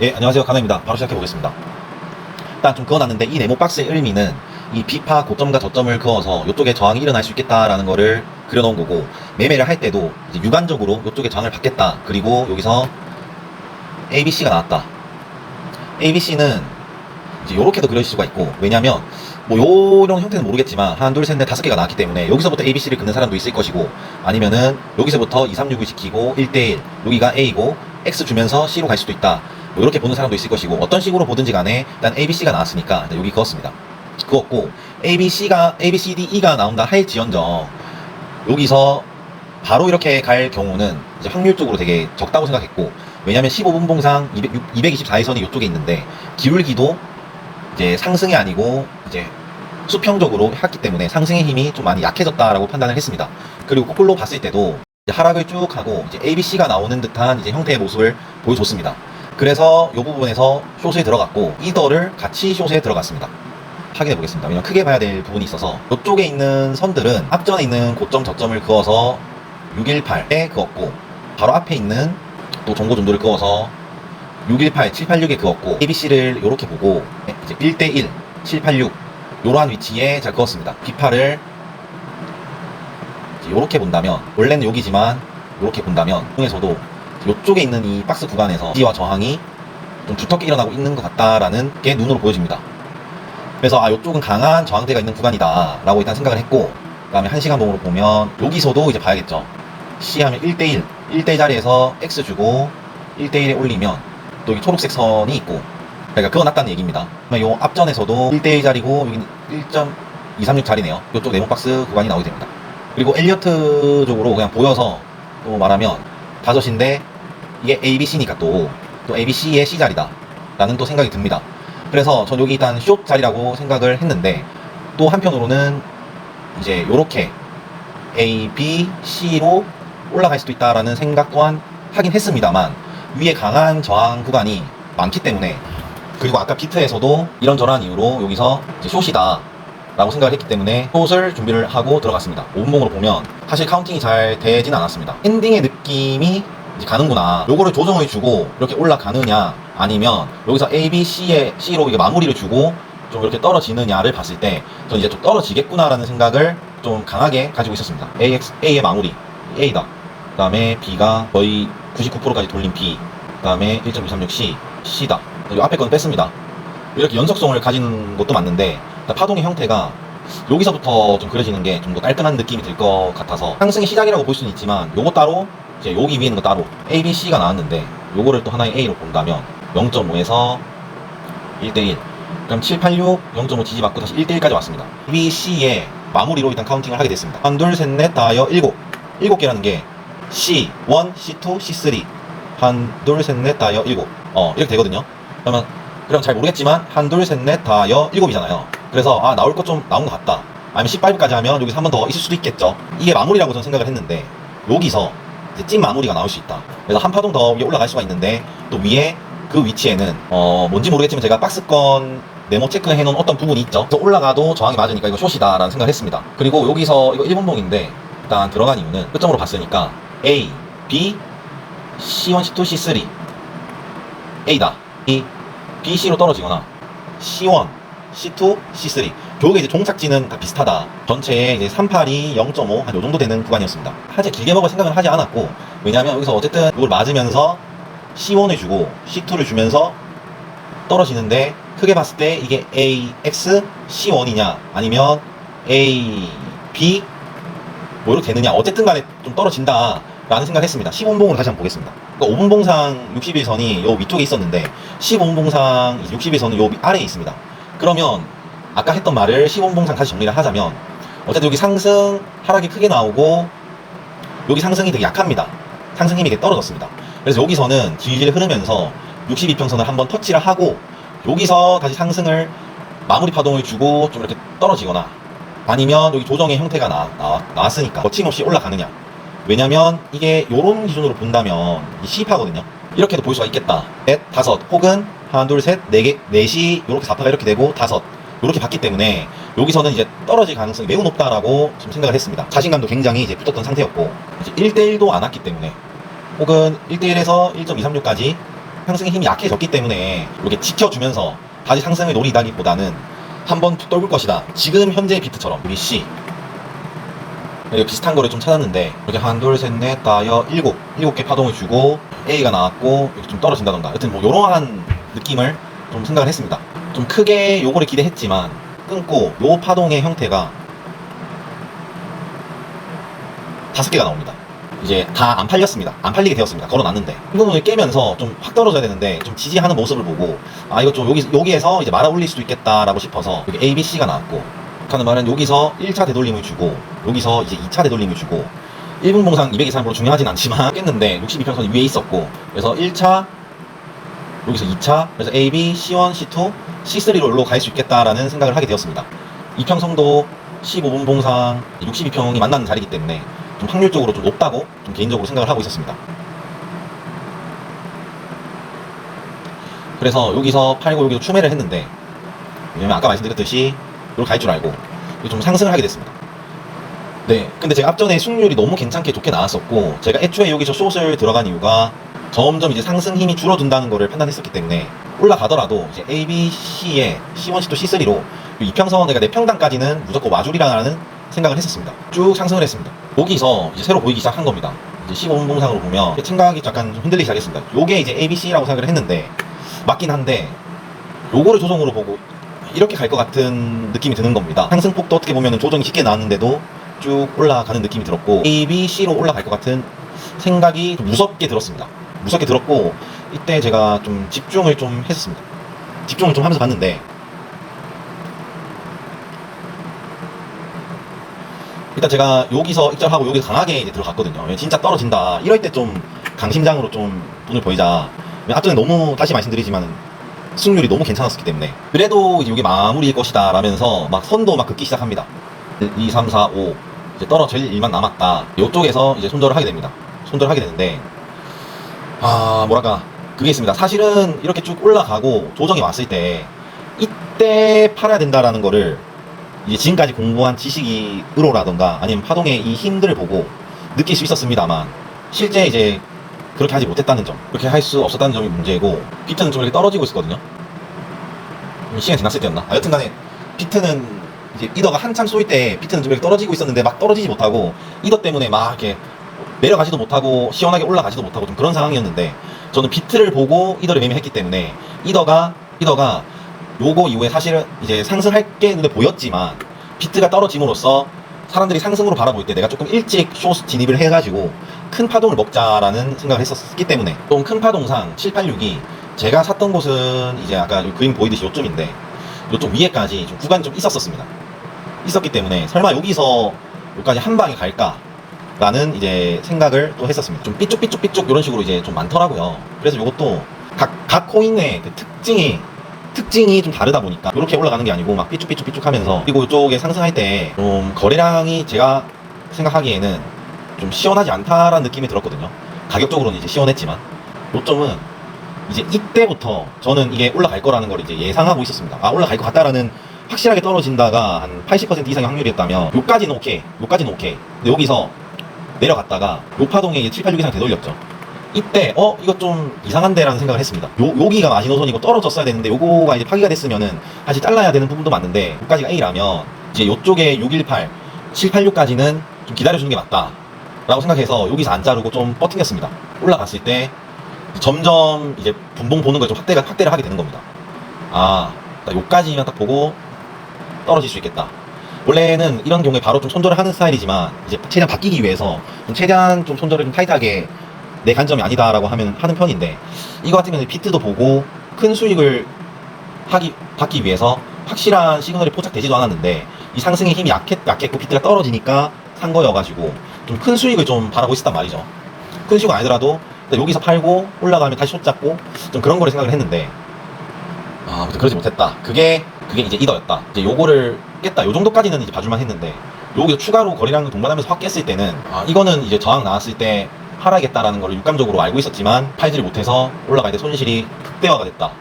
예, 안녕하세요. 가나입니다. 바로 시작해 보겠습니다. 일단 좀 그어놨는데 이 네모 박스의 의미는 이 B파 고점과 저점을 그어서 이쪽에 저항이 일어날 수 있겠다라는 거를 그려놓은 거고 매매를 할 때도 유관적으로 이쪽에 저항을 받겠다. 그리고 여기서 ABC가 나왔다. ABC는 이제 요렇게도 그려질 수가 있고 왜냐면 뭐 요런 형태는 모르겠지만 하나 둘셋넷 다섯 개가 나왔기 때문에 여기서부터 ABC를 긋는 사람도 있을 것이고 아니면은 여기서부터 2, 3, 6을 시키고 1대1 여기가 A고 X 주면서 C로 갈 수도 있다 뭐 이렇게 보는 사람도 있을 것이고 어떤 식으로 보든지 간에 일단 ABC가 나왔으니까 여기 그었습니다 그었고 ABC가 ABCDE가 나온다 할지언정 여기서 바로 이렇게 갈 경우는 이제 확률적으로 되게 적다고 생각했고 왜냐면 15분 봉상 200, 224에서는 이쪽에 있는데 기울기도 이제 상승이 아니고 이제 수평적으로 했기 때문에 상승의 힘이 좀 많이 약해졌다라고 판단을 했습니다. 그리고 거꾸로 봤을 때도 하락을 쭉 하고 이제 ABC가 나오는 듯한 이제 형태의 모습을 보여줬습니다. 그래서 이 부분에서 숏에 들어갔고 이더를 같이 숏에 들어갔습니다. 확인해 보겠습니다. 왜냐면 크게 봐야 될 부분이 있어서 이쪽에 있는 선들은 앞전에 있는 고점 저점을 그어서 618에 그었고 바로 앞에 있는 또 정보 정도를 그어서 618, 786에 그었고 ABC를 이렇게 보고 이제 1대1, 786 이러한 위치에 잘 그었습니다. 비파를 이렇게 본다면 원래는 여기지만 이렇게 본다면 중에서도 이쪽에 있는 이 박스 구간에서 지와 저항이 좀 두텁게 일어나고 있는 것 같다라는 게 눈으로 보여집니다. 그래서 아 이쪽은 강한 저항대가 있는 구간이다 라고 일단 생각을 했고 그 다음에 1시간 봉으로 보면 여기서도 이제 봐야겠죠. C 하면 1대1 1대1 자리에서 X 주고 1대1에 올리면 또 여기 초록색 선이 있고 그러니까 그거 낫다는 얘기입니다. 그러면 요 앞전에서도 1대1 자리고 여기 1.236 자리네요. 이쪽 네모박스 구간이 나오게 됩니다. 그리고 엘리어트적으로 그냥 보여서 또 말하면 다섯인데 이게 ABC니까 또, 또 ABC의 C 자리다. 라는 또 생각이 듭니다. 그래서 전 여기 일단 숏 자리라고 생각을 했는데 또 한편으로는 이제 요렇게 A, B, C로 올라갈 수도 있다라는 생각 또한 하긴 했습니다만 위에 강한 저항 구간이 많기 때문에 그리고 아까 비트에서도 이런저런 이유로 여기서 이제 숏이다 라고 생각을 했기 때문에 숏을 준비를 하고 들어갔습니다. 5분봉으로 보면 사실 카운팅이 잘 되진 않았습니다. 엔딩의 느낌이 가는구나. 요거를 조정을 주고 이렇게 올라가느냐 아니면 여기서 A, B, C에 C로 이게 마무리를 주고 좀 이렇게 떨어지느냐를 봤을 때 저는 이제 좀 떨어지겠구나라는 생각을 좀 강하게 가지고 있었습니다. AX, A의 마무리. A다. 그 다음에 B가 거의 99%까지 돌린 B. 그 다음에 1.236C C다. 이 앞에 거는 뺐습니다. 이렇게 연속성을 가지는 것도 맞는데 파동의 형태가 여기서부터 좀 그려지는 게 좀 더 깔끔한 느낌이 들 것 같아서 상승의 시작이라고 볼 수는 있지만 요거 따로 이제 여기 위에 있는 거 따로 A, B, C가 나왔는데 요거를 또 하나의 A로 본다면 0.5에서 1대1 그럼 7, 8, 6, 0.5 지지받고 다시 1대1까지 왔습니다. B, C의 마무리로 일단 카운팅을 하게 됐습니다. 한, 둘, 셋, 넷, 다 여, 일곱. 일곱 개라는 게 C, 1, C2, C3 한, 둘, 셋, 넷, 다 여, 일곱. 어 이렇게 되거든요. 그러면 그럼 잘 모르겠지만 한, 둘, 셋, 넷, 다 여, 일곱이잖아요. 그래서 아 나올 것 좀 나온 것 같다. 아니면 15까지 하면 여기서 한 번 더 있을 수도 있겠죠. 이게 마무리라고 저는 생각을 했는데 여기서 찐 마무리가 나올 수 있다. 그래서 한 파동 더 위에 올라갈 수가 있는데 또 위에 그 위치에는 어 뭔지 모르겠지만 제가 박스권 네모 체크해 놓은 어떤 부분이 있죠. 그래서 올라가도 저항이 맞으니까 이거 숏이다 라는 생각을 했습니다. 그리고 여기서 이거 1분봉인데 일단 들어간 이유는 끝점으로 봤으니까 A, B, C1, C2, C3 A다. 이 B, C로 떨어지거나 C1, C2, C3 결국에 이제 종착지는 다 비슷하다. 전체에 이제 382, 0.5 한 요 정도 되는 구간이었습니다. 사실 길게 먹을 생각은 하지 않았고 왜냐면 여기서 어쨌든 이걸 맞으면서 C1을 주고 C2를 주면서 떨어지는데 크게 봤을 때 이게 AX C1이냐 아니면 A, B 뭐 이렇게 되느냐 어쨌든 간에 좀 떨어진다 라는 생각을 했습니다. 15분봉으로 다시 한번 보겠습니다. 그러니까 5분봉상 61선이 요 위쪽에 있었는데 15분봉상 61선은 요 아래에 있습니다. 그러면 아까 했던 말을 15분봉상 다시 정리를 하자면 어쨌든 여기 상승 하락이 크게 나오고 여기 상승이 되게 약합니다. 상승 힘이 되게 떨어졌습니다. 그래서 여기서는 질질 흐르면서 62평선을 한번 터치를 하고 여기서 다시 상승을 마무리 파동을 주고 좀 이렇게 떨어지거나 아니면 여기 조정의 형태가 나, 나, 나왔으니까 거침없이 올라가느냐. 왜냐면 이게 요런 기준으로 본다면 이 C파거든요. 이렇게도 볼 수가 있겠다. 넷, 다섯 혹은 하나 둘 셋 네 개 넷이 이렇게 4파가 이렇게 되고 다섯 이렇게 봤기 때문에 여기서는 이제 떨어질 가능성이 매우 높다라고 좀 생각을 했습니다 자신감도 굉장히 이제 붙었던 상태였고 이제 1대1도 안 왔기 때문에 혹은 1대1에서 1.236까지 상승의 힘이 약해졌기 때문에 이렇게 지켜주면서 다시 상승을 노리다기보다는 한번 툭 떨굴 것이다. 지금 현재 비트처럼 우리 C 비슷한 거를 좀 찾았는데 이렇게 한, 둘, 셋, 넷, 다, 여, 일곱 일곱 개 파동을 주고 A가 나왔고 이렇게 좀 떨어진다던가 여튼 뭐 이러한 느낌을 좀 생각을 했습니다. 좀 크게 요거를 기대했지만 끊고 요 파동의 형태가 다섯 개가 나옵니다. 이제 다 안 팔렸습니다. 안 팔리게 되었습니다. 걸어놨는데 이 부분을 깨면서 좀 확 떨어져야 되는데 좀 지지하는 모습을 보고 아 이거 좀 여기 여기에서 이제 말아 올릴 수도 있겠다라고 싶어서 여기 A, B, C가 나왔고 하는 말은 여기서 1차 되돌림을 주고 여기서 이제 2차 되돌림을 주고 1분 봉상 223으로 중요하진 않지만 깼는데 62평선이 위에 있었고 그래서 1차 여기서 2차 그래서 A, B, C1, C2, C3로 갈 수 있겠다라는 생각을 하게 되었습니다. 이평성도 15분 봉상 62평이 만나는 자리이기 때문에 좀 확률적으로 좀 높다고 좀 개인적으로 생각을 하고 있었습니다. 그래서 여기서 팔고 여기서 추매를 했는데 왜냐면 아까 말씀드렸듯이 이렇게 갈줄 알고 좀 상승을 하게 됐습니다. 네, 근데 제가 앞전에 승률이 너무 괜찮게 좋게 나왔었고 제가 애초에 여기서 숏을 들어간 이유가 점점 이제 상승 힘이 줄어든다는 거를 판단했었기 때문에 올라가더라도 이제 A, B, C에 C1, C2, C3로 이평선 내가 내 평단까지는 무조건 와줄이라는 생각을 했었습니다. 쭉 상승을 했습니다. 여기서 이제 새로 보이기 시작한 겁니다. 이제 15분 봉상으로 보면 생각이 약간 좀 흔들리기 시작했습니다. 요게 이제 A, B, C라고 생각을 했는데 맞긴 한데 요거를 조정으로 보고 이렇게 갈 것 같은 느낌이 드는 겁니다. 상승폭도 어떻게 보면 조정이 쉽게 나왔는데도 쭉 올라가는 느낌이 들었고 A, B, C로 올라갈 것 같은 생각이 좀 무섭게 들었습니다. 무섭게 들었고 이때 제가 좀 집중을 좀 했었습니다. 집중을 좀 하면서 봤는데 일단 제가 여기서 입장하고 여기 강하게 이제 들어갔거든요. 왜 진짜 떨어진다. 이럴 때 좀 강심장으로 좀 돈을 보이자. 왜 앞전에 너무 다시 말씀드리지만 승률이 너무 괜찮았기 때문에 그래도 이제 이게 마무리일 것이다 라면서 막 선도 막 긋기 시작합니다. 2, 3, 4, 5 이제 떨어질 일만 남았다. 이쪽에서 이제 손절을 하게 됩니다. 손절을 하게 되는데 아 뭐랄까. 그게 있습니다. 사실은 이렇게 쭉 올라가고 조정이 왔을 때 이때 팔아야 된다라는 거를 이제 지금까지 공부한 지식으로라던가 아니면 파동의 이 힘들을 보고 느낄 수 있었습니다만 실제 이제 그렇게 하지 못했다는 점 그렇게 할 수 없었다는 점이 문제고 비트는 좀 이렇게 떨어지고 있었거든요. 음, 시간이 지났을 때였나? 아, 여튼간에 비트는 이제 이더가 한참 쏘일 때 비트는 좀 이렇게 떨어지고 있었는데 막 떨어지지 못하고 이더 때문에 막 이렇게 내려가지도 못하고 시원하게 올라가지도 못하고 좀 그런 상황이었는데 저는 비트를 보고 이더를 매매했기 때문에 이더가 이더가 요거 이후에 사실은 이제 상승할 게 눈에 보였지만 비트가 떨어짐으로써 사람들이 상승으로 바라볼 때 내가 조금 일찍 쇼 진입을 해가지고 큰 파동을 먹자라는 생각을 했었기 때문에 좀 큰 파동상 786이 제가 샀던 곳은 이제 아까 요 그림 보이듯이 요쯤인데 요쪽 위에까지 좀 구간이 좀 있었었습니다. 있었기 때문에 설마 여기서 여기까지 한 방에 갈까? 라는 이제 생각을 또 했었습니다. 좀 삐쭉삐쭉삐쭉 이런 식으로 이제 좀 많더라고요. 그래서 이것도 각, 각 코인의 그 특징이 특징이 좀 다르다 보니까 이렇게 올라가는 게 아니고 막 삐쭉삐쭉삐쭉 하면서 그리고 이쪽에 상승할 때 좀 거래량이 제가 생각하기에는 좀 시원하지 않다라는 느낌이 들었거든요. 가격적으로는 이제 시원했지만 요점은 이제 이때부터 저는 이게 올라갈 거라는 걸 이제 예상하고 있었습니다. 아 올라갈 것 같다라는 확실하게 떨어진다가 한 80% 이상의 확률이었다면 요까지는 오케이, 요까지는 오케이. 근데 여기서 내려갔다가 요 파동에 이제 7, 8, 6 이상 되돌렸죠. 이때 어 이거 좀 이상한데라는 생각을 했습니다. 요 여기가 마지노선이고 떨어졌어야 되는데 요거가 이제 파기가 됐으면은 다시 잘라야 되는 부분도 맞는데 여기까지가 A라면 이제 요쪽에 618, 786까지는 좀 기다려주는 게 맞다. 라고 생각해서 여기서 안 자르고 좀 버팅겼습니다. 올라갔을 때 점점 이제 분봉 보는 걸 좀 확대가 확대를 하게 되는 겁니다. 아, 나 요까지만 딱 보고 떨어질 수 있겠다. 원래는 이런 경우에 바로 좀 손절을 하는 스타일이지만 이제 최대한 바뀌기 위해서 좀 최대한 좀 손절을 좀 타이트하게 내 관점이 아니다라고 하면 하는 편인데 이거 같은 경우는 비트도 보고 큰 수익을 하기 받기 위해서 확실한 시그널이 포착되지도 않았는데 이 상승의 힘이 약했, 약했고 비트가 떨어지니까 산 거여가지고 좀 큰 수익을 좀 바라고 있었단 말이죠. 큰 수익은 아니더라도 여기서 팔고 올라가면 다시 숏 잡고 좀 그런 거를 생각을 했는데 아, 아무튼 그러지 못했다. 그게 그게 이제 이더였다. 이제 요거를 깼다. 요 정도까지는 이제 봐줄만 했는데 여기서 추가로 거래량을 동반하면서 확 깼을 때는 아, 이거는 이제 저항 나왔을 때 팔아야겠다라는 걸 육감적으로 알고 있었지만 팔지를 못해서 올라갈 때 손실이 극대화가 됐다.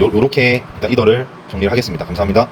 요, 요렇게 일단 이더를 정리를 하겠습니다. 감사합니다.